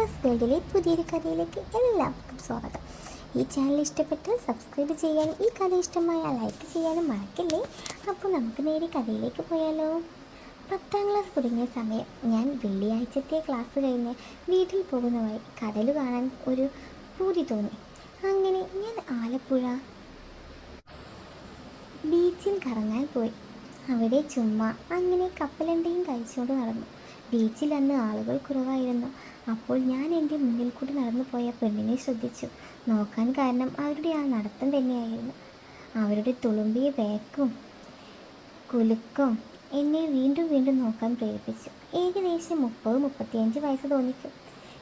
Mirrors വേൾഡിലെ പുതിയൊരു കഥയിലേക്ക് എല്ലാവർക്കും സ്വാഗതം. ഈ ചാനൽ ഇഷ്ടപ്പെട്ടാൽ സബ്സ്ക്രൈബ് ചെയ്യാനും ഈ കഥ ഇഷ്ടമായ ലൈക്ക് ചെയ്യാനും മറക്കില്ലേ? അപ്പോൾ നമുക്ക് നേരെ കഥയിലേക്ക് പോയാലോ. പത്താം ക്ലാസ് തുടങ്ങിയ സമയം ഞാൻ വെള്ളിയാഴ്ചത്തെ ക്ലാസ് കഴിഞ്ഞ് വീട്ടിൽ പോകുന്ന വഴി കടൽ കാണാൻ ഒരു പൂതി തോന്നി. അങ്ങനെ ഞാൻ ആലപ്പുഴ ബീച്ചിൽ കറങ്ങാൻ പോയി. അവിടെ ചുമ്മാ അങ്ങനെ കപ്പലണ്ടിയും കഴിച്ചുകൊണ്ട് നടന്നു. ബീച്ചിൽ അന്ന് ആളുകൾ കുറവായിരുന്നു. അപ്പോൾ ഞാൻ എന്റെ മുന്നിൽ കൂടി നടന്നു പോയ പെണ്ണിനെ ശ്രദ്ധിച്ചു. നോക്കാൻ കാരണം അവരുടെ ആ നടത്തം തന്നെയായിരുന്നു. അവരുടെ തുളുമ്പിയ വേക്കും കുലുക്കും എന്നെ വീണ്ടും വീണ്ടും നോക്കാൻ പ്രേരിപ്പിച്ചു. ഏകദേശം മുപ്പത് മുപ്പത്തിയഞ്ച് വയസ്സ് തോന്നിക്കും.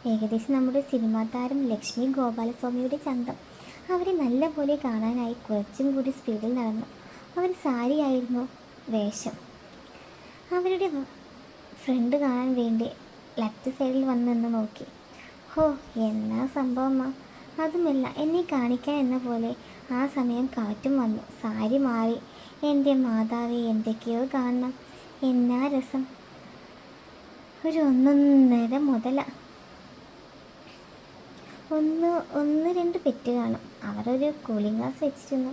ഏകദേശം നമ്മുടെ സിനിമാ താരം ലക്ഷ്മി ഗോപാലസ്വാമിയുടെ ചന്തം. അവരെ നല്ലപോലെ കാണാനായി കുറച്ചും കൂടി സ്പീഡിൽ നടന്നു. അവർ സാരിയായിരുന്നു വേഷം. അവരുടെ ഫ്രണ്ട് കാണാൻ വേണ്ടി ലെഫ്റ്റ് സൈഡിൽ വന്ന് നിന്ന് നോക്കി. ഹോ എന്നാ സംഭവമാ അതുമല്ല എന്നെ കാണിക്കാൻ എന്ന പോലെ ആ സമയം കാറ്റും വന്നു. സാരി മാറി. എന്റെ മാതാവെ എന്തൊക്കെയോ കാണണം. എന്നാ രസം? ഒരു ഒന്നൊന്നര മുതല. ഒന്ന് ഒന്ന് രണ്ട് പെറ്റ് കാണും. അവരൊരു കൂളിംഗ് ഗ്ലാസ് വെച്ചിരുന്നു.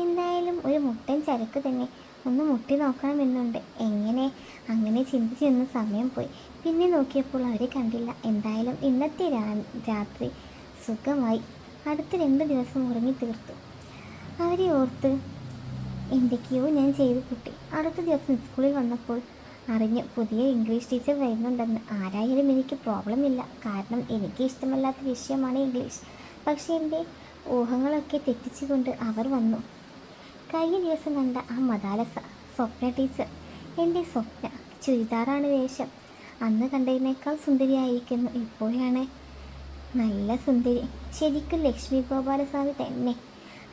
എന്തായാലും ഒരു മുട്ടൻ ചരക്ക് തന്നെ. ഒന്ന് മുട്ടി നോക്കണമെന്നുണ്ട്. എങ്ങനെ? അങ്ങനെ ചിന്തിച്ച് നിന്ന് സമയം പോയി. പിന്നെ നോക്കിയപ്പോൾ അവരെ കണ്ടില്ല. എന്തായാലും ഇന്നത്തെ രാത്രി സുഖമായി. അടുത്ത രണ്ട് ദിവസം ഉറങ്ങി തീർത്തു. അവരെ ഓർത്ത് എന്തൊക്കെയോ ഞാൻ ചെയ്തു കുട്ടി. അടുത്ത ദിവസം സ്കൂളിൽ വന്നപ്പോൾ അറിഞ്ഞു പുതിയ ഇംഗ്ലീഷ് ടീച്ചർ വരുന്നുണ്ടെന്ന്. ആരായാലും എനിക്ക് പ്രോബ്ലം ഇല്ല. കാരണം എനിക്ക് ഇഷ്ടമല്ലാത്ത വിഷയമാണ് ഇംഗ്ലീഷ് പക്ഷേ എന്റെ ഊഹങ്ങളൊക്കെ തെറ്റിച്ചുകൊണ്ട് അവർ വന്നു. കഴിഞ്ഞ ദിവസം കണ്ട ആ മദാലസ സ്വപ്ന ടീച്ചർ എന്റെ സ്വപ്ന ചുരിദാറാണ് വേഷം. അന്ന് കണ്ടതിനേക്കാൾ സുന്ദരിയായിരിക്കുന്നു. ഇപ്പോഴാണ് നല്ല സുന്ദരി. ശരിക്കും ലക്ഷ്മി ഗോപാലസ്വാമി തന്നെ.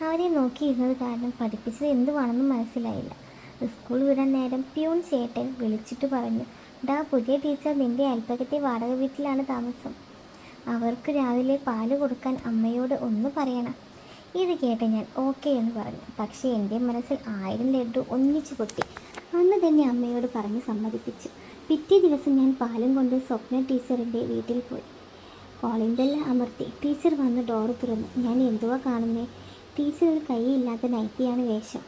അവരെ നോക്കിയിരുന്നത് കാരണം പഠിപ്പിച്ചത് എന്തുവാണെന്ന് മനസ്സിലായില്ല. സ്കൂൾ വിടാൻ നേരം പ്യൂൺ ചേട്ടൻ വിളിച്ചിട്ട് പറഞ്ഞു ഡാ പുതിയ ടീച്ചർ നിന്റെ അയൽപ്പക്കത്തെ വാടക വീട്ടിലാണ് താമസം. അവർക്ക് രാവിലെ പാൽ കൊടുക്കാൻ അമ്മയോട് ഒന്ന് പറയണം. ഇത് കേട്ട് ഞാൻ ഓക്കെ എന്ന് പറഞ്ഞു. പക്ഷേ എന്റെ മനസ്സിൽ ആയിരം ലഡു ഒന്നിച്ചു പൊട്ടി. അന്ന് തന്നെ അമ്മയോട് പറഞ്ഞ് സമ്മതിപ്പിച്ചു. പിറ്റേ ദിവസം ഞാൻ പാലും കൊണ്ട് സ്വപ്ന ടീച്ചറിന്റെ വീട്ടിൽ പോയി. കോളിംഗ് ബെല്ല് അമർത്തി. ടീച്ചർ വന്ന് ഡോർ തുറന്നു. ഞാൻ എന്തുവാ കാണുന്നേ? ടീച്ചർ ഒരു കൈയില്ലാത്ത നൈറ്റിയാണ് വേഷം.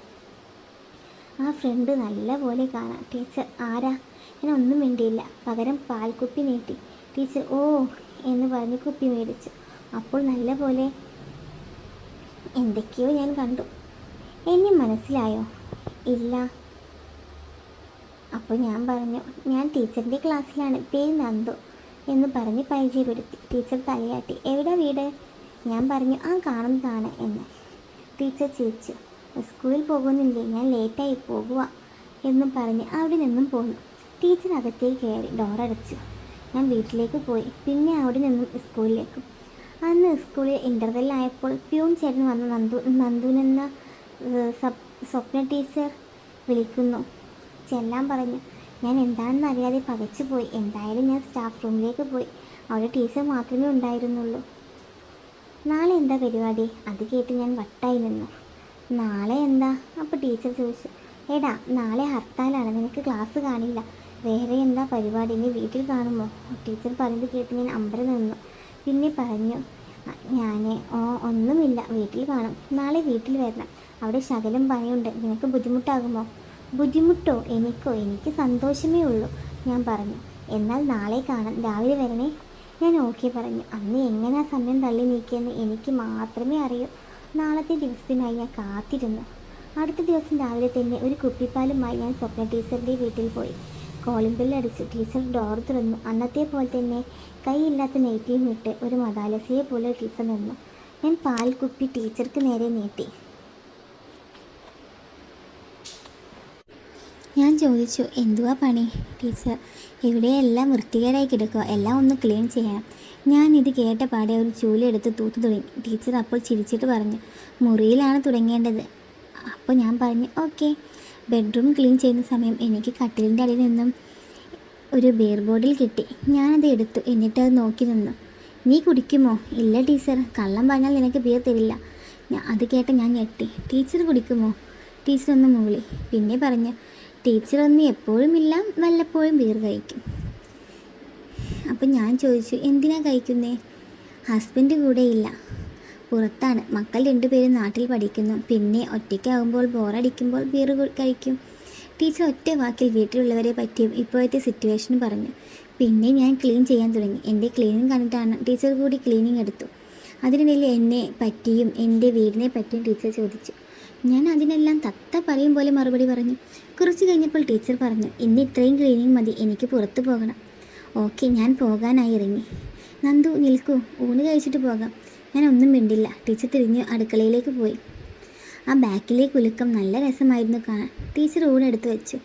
ആ ഫ്രണ്ട് നല്ല പോലെ കാണാം. ടീച്ചർ ആരാ? ഞാൻ ഒന്നും വേണ്ടിയില്ല പകരം പാൽക്കുപ്പി നീട്ടി. ടീച്ചർ ഓ എന്ന് പറഞ്ഞ് കുപ്പി മേടിച്ചു. അപ്പോൾ നല്ല പോലെ എന്തൊക്കെയോ ഞാൻ കണ്ടു. എന്നെ മനസ്സിലായോ? ഇല്ല. അപ്പോൾ ഞാൻ പറഞ്ഞു ഞാൻ ടീച്ചറിന്റെ ക്ലാസ്സിലാണ്. പേര് നന്ദു എന്ന് പറഞ്ഞ് പരിചയപ്പെടുത്തി. ടീച്ചർ തലയാട്ടി. എവിടെ വീട്? ഞാൻ പറഞ്ഞു ആ കാണുന്നതാണ് എന്ന്. ടീച്ചർ ചിരിച്ചു. സ്കൂളിൽ പോകുന്നില്ലേ? ഞാൻ ലേറ്റായി പോകുക എന്നും പറഞ്ഞ് അവിടെ നിന്നും പോന്നു. ടീച്ചർ അകത്തേക്ക് കയറി ഡോറടച്ചു. ഞാൻ വീട്ടിലേക്ക് പോയി. പിന്നെ അവിടെ നിന്നും സ്കൂളിലേക്കും അന്ന് സ്കൂളിൽ ഇന്റർവെല്ലായപ്പോൾ പ്യൂൺ ചേട്ടൻ വന്ന് നന്ദു നന്ദുനെന്ന സപ് സ്വപ്ന ടീച്ചർ വിളിക്കുന്നു. ചെല്ലാൻ പറഞ്ഞു ഞാൻ എന്താണെന്ന് അറിയാതെ പകച്ചു പോയി. എന്തായാലും ഞാൻ സ്റ്റാഫ് റൂമിലേക്ക് പോയി. അവിടെ ടീച്ചർ മാത്രമേ ഉണ്ടായിരുന്നുള്ളൂ. നാളെ എന്താ പരിപാടി? അത് കേട്ട് ഞാൻ വട്ടായി നിന്നു. നാളെ എന്താ? അപ്പോൾ ടീച്ചർ ചോദിച്ചു. എടാ നാളെ ഹർത്താലാണ്. നിനക്ക് ക്ലാസ് കാണില്ല. വേറെ എന്താ പരിപാടി? നീ വീട്ടിൽ കാണുമോ? ടീച്ചർ പറഞ്ഞത് കേട്ട് ഞാൻ അമ്പരം നിന്നു. പിന്നെ പറഞ്ഞു ഞാൻ ഓ ഒന്നുമില്ല വീട്ടിൽ കാണും. നാളെ വീട്ടിൽ വരണം. അവിടെ ശകലം പണിയുണ്ട്. നിനക്ക് ബുദ്ധിമുട്ടാകുമോ? ബുദ്ധിമുട്ടോ? എനിക്കോ? എനിക്ക് സന്തോഷമേ ഉള്ളൂ ഞാൻ പറഞ്ഞു. എന്നാൽ നാളെ കാണാം. രാവിലെ വരണേ? ഞാൻ ഓക്കെ പറഞ്ഞു. അന്ന് എങ്ങനെ സമയം തള്ളി നീക്കിയെന്ന് എനിക്ക് മാത്രമേ അറിയൂ. നാളത്തെ ദിവസത്തിനായി ഞാൻ കാത്തിരുന്നു. അടുത്ത ദിവസം രാവിലെ തന്നെ ഒരു കുപ്പിപ്പാലുമായി ഞാൻ സ്വപ്ന ടീച്ചറിന്റെ വീട്ടിൽ പോയി. കോളിംഗ് ബെല്ല് ടീച്ചർ ഡോർ തുറന്നു. അന്നത്തെ പോലെ തന്നെ കൈയില്ലാത്ത നെയ്റ്റിയും ഇട്ട് ഒരു മദാലസിയെ പോലെ ടീച്ചർ നിന്നു. ഞാൻ പാൽ കുപ്പി ടീച്ചർക്ക് നേരെ നീട്ടി. ഞാൻ ചോദിച്ചു എന്തുവാ പണി? ടീച്ചർ ഇവിടെ എല്ലാം വൃത്തികേടായി കിടക്കുക. എല്ലാം ഒന്ന് ക്ലീൻ ചെയ്യണം. ഞാൻ ഇത് കേട്ട പാടെ ഒരു ചൂലെടുത്ത് തൂത്തു തുടങ്ങി. ടീച്ചർ അപ്പോൾ ചിരിച്ചിട്ട് പറഞ്ഞു മുറിയിലാണ് തുടങ്ങേണ്ടത്. അപ്പോൾ ഞാൻ പറഞ്ഞു ഓക്കെ. ബെഡ്റൂം ക്ലീൻ ചെയ്യുന്ന സമയം എനിക്ക് കട്ടിലിന്റെ അടിയിൽ നിന്നും ഒരു ബിയർ ബോട്ടിൽ കിട്ടി. ഞാനത് എടുത്തു. എന്നിട്ട് അത് നോക്കി നിന്നു. നീ കുടിക്കുമോ? ഇല്ല ടീച്ചർ. കള്ളം പറഞ്ഞാൽ നിനക്ക് ബിയർ തരില്ല. അത് കേട്ട് ഞാൻ ഞെട്ടി. ടീച്ചർ കുടിക്കുമോ? ടീച്ചർ ഒന്ന് മൂളി പിന്നെ പറഞ്ഞു ടീച്ചർ ഒന്ന് എപ്പോഴും ഇല്ല വല്ലപ്പോഴും ബിയർ കഴിക്കും. അപ്പം ഞാൻ ചോദിച്ചു എന്തിനാ കഴിക്കുന്നേ? ഹസ്ബൻഡ് കൂടെ ഇല്ല. പുറത്താണ്. മക്കൾ രണ്ടുപേരും നാട്ടിൽ പഠിക്കുന്നു. പിന്നെ ഒറ്റയ്ക്കാകുമ്പോൾ ബോറടിക്കുമ്പോൾ ബീർ കഴിക്കും. ടീച്ചർ ഒറ്റ വാക്കിൽ വീട്ടിലുള്ളവരെ പറ്റിയും ഇപ്പോഴത്തെ സിറ്റുവേഷൻ പറഞ്ഞു. പിന്നെ ഞാൻ ക്ലീൻ ചെയ്യാൻ തുടങ്ങി. എന്റെ ക്ലീനിങ് കണ്ടിട്ടാണ് ടീച്ചർ കൂടി ക്ലീനിങ് എടുത്തു. അതിനിടയിൽ എന്നെ പറ്റിയും എന്റെ വീടിനെ പറ്റിയും ടീച്ചർ ചോദിച്ചു. ഞാൻ അതിനെല്ലാം തത്ത പറയും പോലെ മറുപടി പറഞ്ഞു. കുറച്ച് കഴിഞ്ഞപ്പോൾ ടീച്ചർ പറഞ്ഞു ഇന്ന് ഇത്രയും ക്ലീനിങ് മതി. എനിക്ക് പുറത്ത് പോകണം. ഓക്കെ ഞാൻ പോകാനായി ഇറങ്ങി. നന്ദു നിൽക്കൂ. ഊണ് കഴിച്ചിട്ട് പോകാം. ഞാൻ ഒന്നും മിണ്ടില്ല. ടീച്ചർ തിരിഞ്ഞ് അടുക്കളയിലേക്ക് പോയി. ആ ബാക്കിലെ കുലുക്കം നല്ല രസമായിരുന്നു കാണാൻ. ടീച്ചർ ഊണെടുത്ത് വെച്ചു.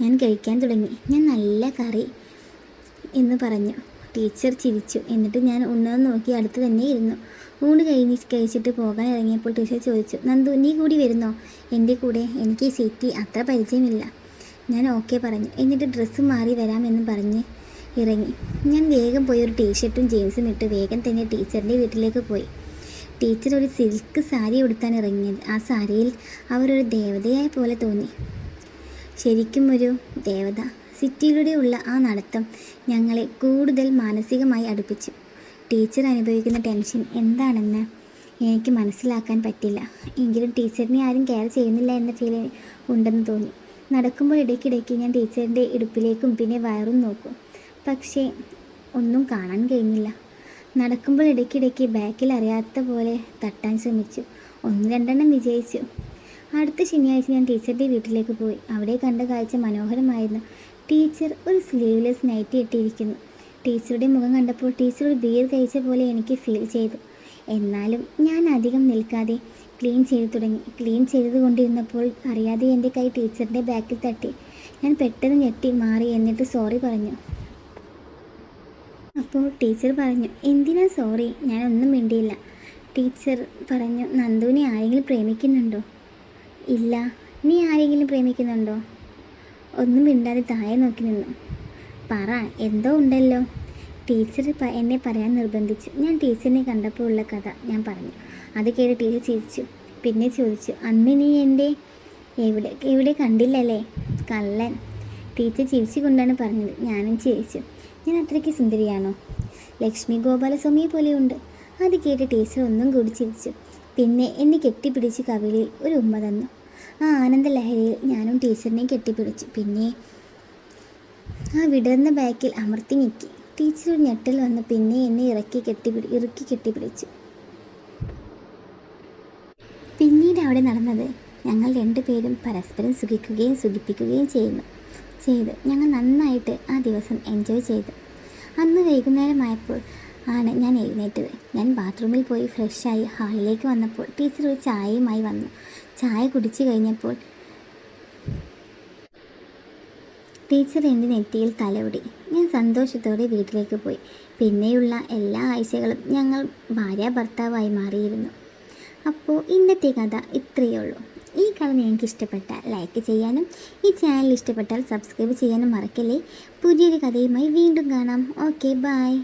ഞാൻ കഴിക്കാൻ തുടങ്ങി. ഞാൻ നല്ല കറി എന്ന് പറഞ്ഞു. ടീച്ചർ ചിരിച്ചു. എന്നിട്ട് ഞാൻ ഉണ്ണത് നോക്കി അടുത്ത് തന്നെ ഇരുന്നു. ഊണ് കഴിഞ്ഞ് കഴിച്ചിട്ട് പോകാൻ ഇറങ്ങിയപ്പോൾ ടീച്ചർ ചോദിച്ചു നന്ദു നീ കൂടി വരുന്നോ? എന്റെ കൂടെ. എനിക്ക് ഈ സിറ്റി അത്ര പരിചയമില്ല. ഞാൻ ഓക്കെ പറഞ്ഞു. എന്നിട്ട് ഡ്രസ്സ് മാറി വരാമെന്ന് പറഞ്ഞ് ഇറങ്ങി. ഞാൻ വേഗം പോയി ഒരു ടീഷർട്ടും ജീൻസും ഇട്ട് വേഗം തന്നെ ടീച്ചറിന്റെ വീട്ടിലേക്ക് പോയി. ടീച്ചർ ഒരു സിൽക്ക് സാരി ഉടുത്താൻ ഇറങ്ങിയത് ആ സാരിയിൽ അവരൊരു ദേവതയായ പോലെ തോന്നി. ശരിക്കും ഒരു ദേവത. സിറ്റിയിലൂടെയുള്ള ആ നടത്തം ഞങ്ങളെ കൂടുതൽ മാനസികമായി അടുപ്പിച്ചു. ടീച്ചർ അനുഭവിക്കുന്ന ടെൻഷൻ എന്താണെന്ന് എനിക്ക് മനസ്സിലാക്കാൻ പറ്റില്ല. എങ്കിലും ടീച്ചറിനെ ആരും കെയർ ചെയ്യുന്നില്ല എന്ന ഫീൽ ഉണ്ടെന്ന് തോന്നി. നടക്കുമ്പോൾ ഇടയ്ക്കിടയ്ക്ക് ഞാൻ ടീച്ചറിന്റെ ഇടുപ്പിലേക്കും പിന്നെ വയറും നോക്കും. പക്ഷേ ഒന്നും കാണാൻ കഴിഞ്ഞില്ല. നടക്കുമ്പോൾ ഇടയ്ക്കിടയ്ക്ക് ബാക്കിൽ അറിയാത്ത പോലെ തട്ടാൻ ശ്രമിച്ചു. ഒന്ന് രണ്ടെണ്ണം വിജയിച്ചു. അടുത്ത ശനിയാഴ്ച ഞാൻ ടീച്ചറുടെ വീട്ടിലേക്ക് പോയി. അവിടെ കണ്ട കാഴ്ച മനോഹരമായിരുന്നു. ടീച്ചർ ഒരു സ്ലീവ്ലെസ് നൈറ്റി ഇട്ടിരിക്കുന്നു. ടീച്ചറുടെ മുഖം കണ്ടപ്പോൾ ടീച്ചർ ഒരു ബിയർ കഴിച്ച പോലെ എനിക്ക് ഫീൽ ചെയ്തു. എന്നാലും ഞാൻ അധികം നിൽക്കാതെ ക്ലീൻ ചെയ്തു തുടങ്ങി. ക്ലീൻ ചെയ്തത് കൊണ്ടിരുന്നപ്പോൾ അറിയാതെ എന്റെ കൈ ടീച്ചറിന്റെ ബാക്കിൽ തട്ടി. ഞാൻ പെട്ടെന്ന് ഞെട്ടി മാറി എന്നിട്ട് സോറി പറഞ്ഞു. അപ്പോൾ ടീച്ചർ പറഞ്ഞു എന്തിനാ സോറി? ഞാനൊന്നും മിണ്ടിയില്ല. ടീച്ചർ പറഞ്ഞു നന്ദുവിനെ ആരെങ്കിലും പ്രേമിക്കുന്നുണ്ടോ? ഇല്ല. നീ ആരെങ്കിലും പ്രേമിക്കുന്നുണ്ടോ? ഒന്നും മിണ്ടാതെ താഴെ നോക്കി നിന്നു. പറ എന്തോ ഉണ്ടല്ലോ? ടീച്ചർ എന്നെ പറയാൻ നിർബന്ധിച്ചു. ഞാൻ ടീച്ചറിനെ കണ്ടപ്പോൾ ഉള്ള കഥ ഞാൻ പറഞ്ഞു. അത് കേട്ട് ടീച്ചർ ചിരിച്ചു. പിന്നെ ചോദിച്ചു അന്ന് നീ എന്റെ എവിടെ എവിടെ കണ്ടില്ലല്ലേ? കള്ളൻ. ടീച്ചർ ചിരിച്ചു കൊണ്ടാണ് പറഞ്ഞത്. ഞാനും ചിരിച്ചു. ഞാൻ അത്രയ്ക്ക് സുന്ദരിയാണോ? ലക്ഷ്മി ഗോപാലസ്വാമിയെ പോലെയുണ്ട്. അത് കേട്ട് ടീച്ചർ ഒന്നും കൂടി ചിരിച്ചു. പിന്നെ എന്നെ കെട്ടിപ്പിടിച്ച് കവിളിൽ ഒരു ഉമ്മ തന്നു. ആ ആനന്ദലഹരിയിൽ ഞാനും ടീച്ചറിനെ കെട്ടിപ്പിടിച്ചു. പിന്നെ ആ വിടർന്ന ബാക്കിൽ അമർത്തി ഞെക്കി. ടീച്ചർ ഒരു ഞെട്ടൽ വന്ന്. പിന്നെ എന്നെ ഇറക്കി കെട്ടിപ്പിടി ഇറുക്കി കെട്ടിപ്പിടിച്ചു. പിന്നീട് അവിടെ നടന്നത് ഞങ്ങൾ രണ്ടുപേരും പരസ്പരം സുഖിക്കുകയും സുഖിപ്പിക്കുകയും ചെയ്യുന്നു. ചെയ്തു. ഞങ്ങൾ നന്നായിട്ട് ആ ദിവസം എൻജോയ് ചെയ്തു. അന്ന് വൈകുന്നേരമായപ്പോൾ ആണ് ഞാൻ എഴുന്നേറ്റത്. ഞാൻ ബാത്റൂമിൽ പോയി ഫ്രഷായി ഹാളിലേക്ക് വന്നപ്പോൾ ടീച്ചർ ഒരു ചായയുമായി വന്നു. ചായ കുടിച്ചു കഴിഞ്ഞപ്പോൾ ടീച്ചർ എന്റെ നെറ്റിയിൽ തലവിടി ഞാൻ സന്തോഷത്തോടെ വീട്ടിലേക്ക് പോയി. പിന്നെയുള്ള എല്ലാ ആഴ്ചകളും ഞങ്ങൾ ഭാര്യ ഭർത്താവായി മാറിയിരുന്നു. അപ്പോൾ ഇന്നത്തെ കഥ ഇത്രയേ ഉള്ളൂ. ഈ കഥ നിങ്ങൾക്ക് ഇഷ്ടപ്പെട്ടാൽ ലൈക്ക് ചെയ്യാനും ഈ ചാനൽ ഇഷ്ടപ്പെട്ടാൽ സബ്സ്ക്രൈബ് ചെയ്യാനും മറക്കല്ലേ. പുതിയൊരു കഥയുമായി വീണ്ടും കാണാം. Okay bye